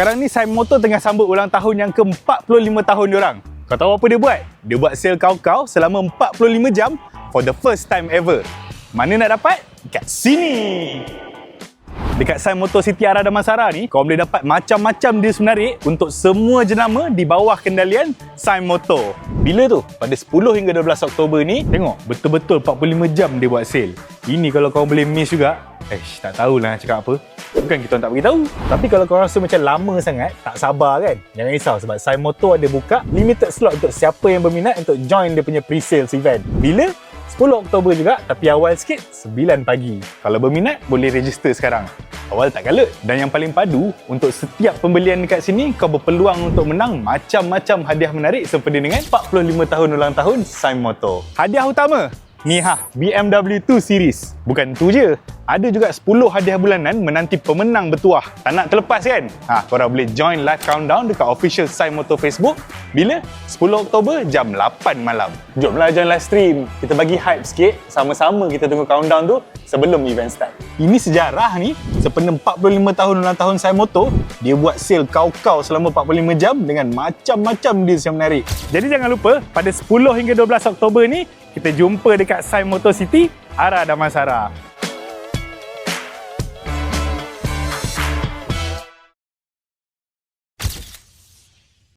Sekarang ni Sai Motor tengah sambut ulang tahun yang ke-45 tahun diorang. Kau tahu apa dia buat? Dia buat sale kau-kau selama 45 jam for the first time ever. Mana nak dapat? Kat sini! Dekat Sai Motor City Ara Damansara ni, kau boleh dapat macam-macam deals menarik untuk semua jenama di bawah kendalian Sai Motor. Bila tu? Pada 10 hingga 12 Oktober ni, tengok betul-betul 45 jam dia buat sale. Ini kalau kau boleh miss juga, eh tak tahulah nak cakap apa. Bukan kita tak beritahu. Tapi kalau kau rasa macam lama sangat, tak sabar kan? Jangan risau sebab Sai Motor ada buka limited slot untuk siapa yang berminat untuk join dia punya pre-sales event. Bila? 10 Oktober juga tapi awal sikit 9 pagi. Kalau berminat boleh register sekarang. Awal tak kalut. Dan yang paling padu, untuk setiap pembelian dekat sini kau berpeluang untuk menang macam-macam hadiah menarik seperti dengan 45 tahun ulang tahun Sai Motor. Hadiah utama, ni ha, BMW 2 Series. Bukan tu je, ada juga 10 hadiah bulanan menanti pemenang bertuah. Tak nak terlepas kan? Ha, korang boleh join live countdown dekat official Sai Motor Facebook. Bila? 10 Oktober jam 8 malam. Jomlah join live stream. Kita bagi hype sikit. Sama-sama kita tunggu countdown tu sebelum event start. Ini sejarah ni. Sepenuh 45 tahun ulang tahun Sai Motor, dia buat sale kau-kau selama 45 jam dengan macam-macam deals yang menarik. Jadi jangan lupa, pada 10 hingga 12 Oktober ni, kita jumpa dekat Sai Motor City, arah Damansara.